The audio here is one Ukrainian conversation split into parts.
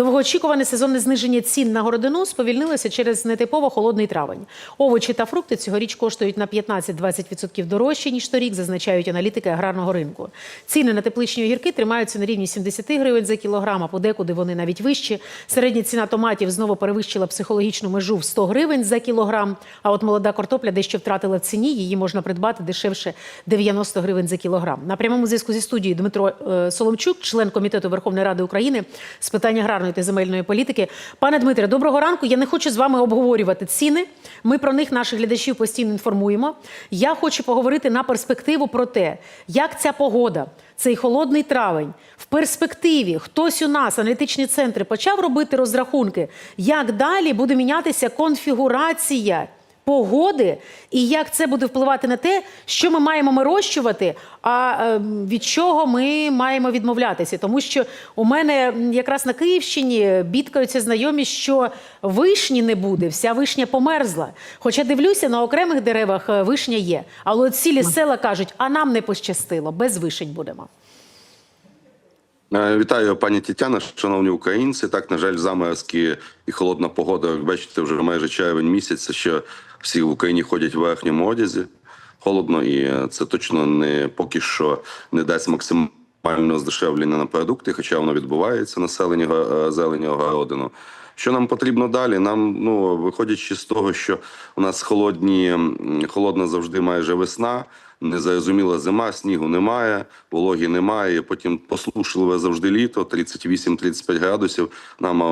Довгоочікуване сезонне зниження цін на городину сповільнилося через нетипово холодний травень. Овочі та фрукти цьогоріч коштують на 15-20% дорожче, ніж торік, зазначають аналітики аграрного ринку. Ціни на тепличні огірки тримаються на рівні 70 гривень за кілограм, а подекуди вони навіть вищі. Середня ціна томатів знову перевищила психологічну межу в 100 гривень за кілограм. А от молода картопля дещо втратила в ціні. Її можна придбати дешевше 90 гривень за кілограм. На прямому зв'язку зі студією Дмитро е, Соломчук, член комітету Верховної Ради України з питань аграрної та земельної політики. Пане Дмитре, доброго ранку. Я не хочу з вами обговорювати ціни. Ми про них наших глядачів постійно інформуємо. Я хочу поговорити на перспективу про те, як ця погода, цей холодний травень, в перспективі хтось у нас, аналітичні центри, почав робити розрахунки, як далі буде мінятися конфігурація погоди і як це буде впливати на те, що ми маємо вирощувати, а е, від чого ми маємо відмовлятися. Тому що у мене якраз на Київщині бідкаються знайомі, що вишні не буде, вся вишня померзла. Хоча дивлюся, на окремих деревах е, вишня є. Але от цілі села кажуть, а нам не пощастило, без вишень будемо. Е, Вітаю, пані Тетяна, шановні українці. Так, на жаль, заморозки і холодна погода, як бачите, вже майже червень місяць, що всі в Україні ходять в верхньому одязі. Холодно, і е, це точно не поки що не дасть максимального здешевлення на продукти, хоча воно відбувається населення е, зелені огородину. Що нам потрібно далі? Нам, ну виходячи з того, що у нас холодні, холодна завжди майже весна, незарозуміла зима, снігу немає, вологі немає. Потім послушливе завжди літо, 38-35 градусів. Нам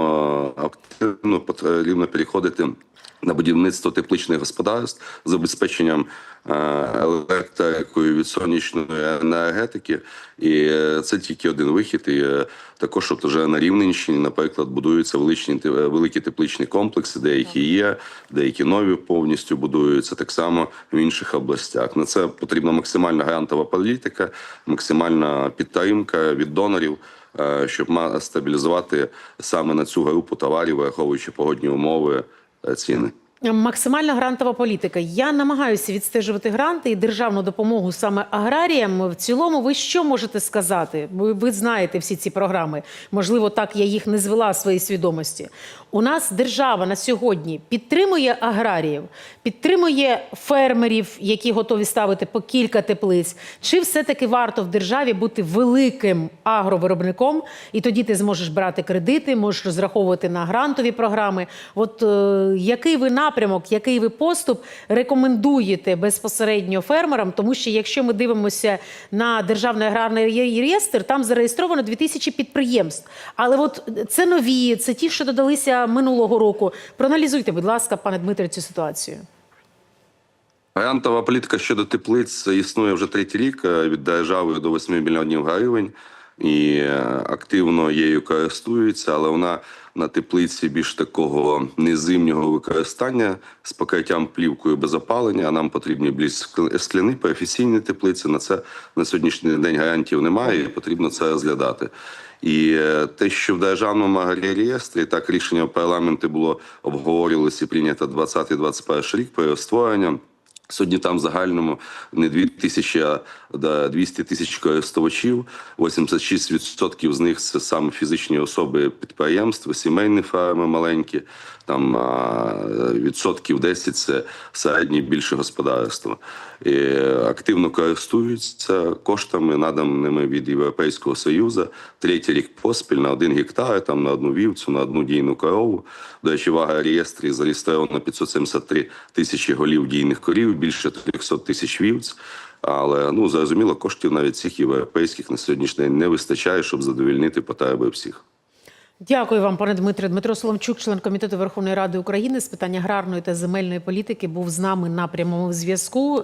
активно потрібно переходити на будівництво тепличних господарств з забезпеченням е, електрикою від сонячної енергетики. І е, це тільки один вихід. І е, також от вже на Рівненщині, наприклад, будуються величні великі тепличні комплекси, деякі є, деякі нові повністю будуються так само в інших областях. На це потрібна максимальна грантова політика, максимальна підтримка від донорів. е, Щоб стабілізувати саме на цю групу товарів, враховуючи погодні умови е, ціни. Максимальна грантова політика. Я намагаюся відстежувати гранти і державну допомогу саме аграріям. В цілому, ви що можете сказати? Ви, ви знаєте всі ці програми. Можливо, так я їх не звела своїй свідомості. У нас держава на сьогодні підтримує аграріїв, підтримує фермерів, які готові ставити по кілька теплиць. Чи все-таки варто в державі бути великим агровиробником, і тоді ти зможеш брати кредити, можеш розраховувати на грантові програми? От е, який ви напрямок, який ви поступ рекомендуєте безпосередньо фермерам? Тому що якщо ми дивимося на державний аграрний реєстр, там зареєстровано 2000 підприємств. Але от це нові, це ті, що додалися минулого року. Проаналізуйте, будь ласка, пане Дмитре, цю ситуацію. Грантова політика щодо теплиць існує вже третій рік е, від держави до 8 мільйонів гривень і е, активно її користуються, але вона на теплиці більш такого незимнього використання з покриттям плівкою без опалення. А нам потрібні більш скляні професійні теплиці. На це на сьогоднішній день гарантів немає, і потрібно це розглядати. І е, те, що в державному аграрієстрі так рішення парламенту було обговорювалося і прийнято 20-21 рік про створення. Сьогодні там в загальному не 2 тисячі, а 200 тисяч користувачів. 86% з них це саме фізичні особи підприємства, сімейні ферми маленькі. Там відсотків 10 – це середні більше господарства. І активно користуються коштами, наданими від Європейського Союзу. Третій рік поспіль на один гектар, там на одну вівцю, на одну дійну корову. До речі, в агрореєстрі зареєстровано 573 тисячі голів дійних корів, більше 300 тисяч вівць. Але ну зрозуміло, коштів навіть цих європейських на сьогоднішній день не вистачає, щоб задовільнити потреби всіх. Дякую вам, пане Дмитре. Дмитро Соломчук, член комітету Верховної Ради України з питань аграрної та земельної політики, був з нами на прямому зв'язку.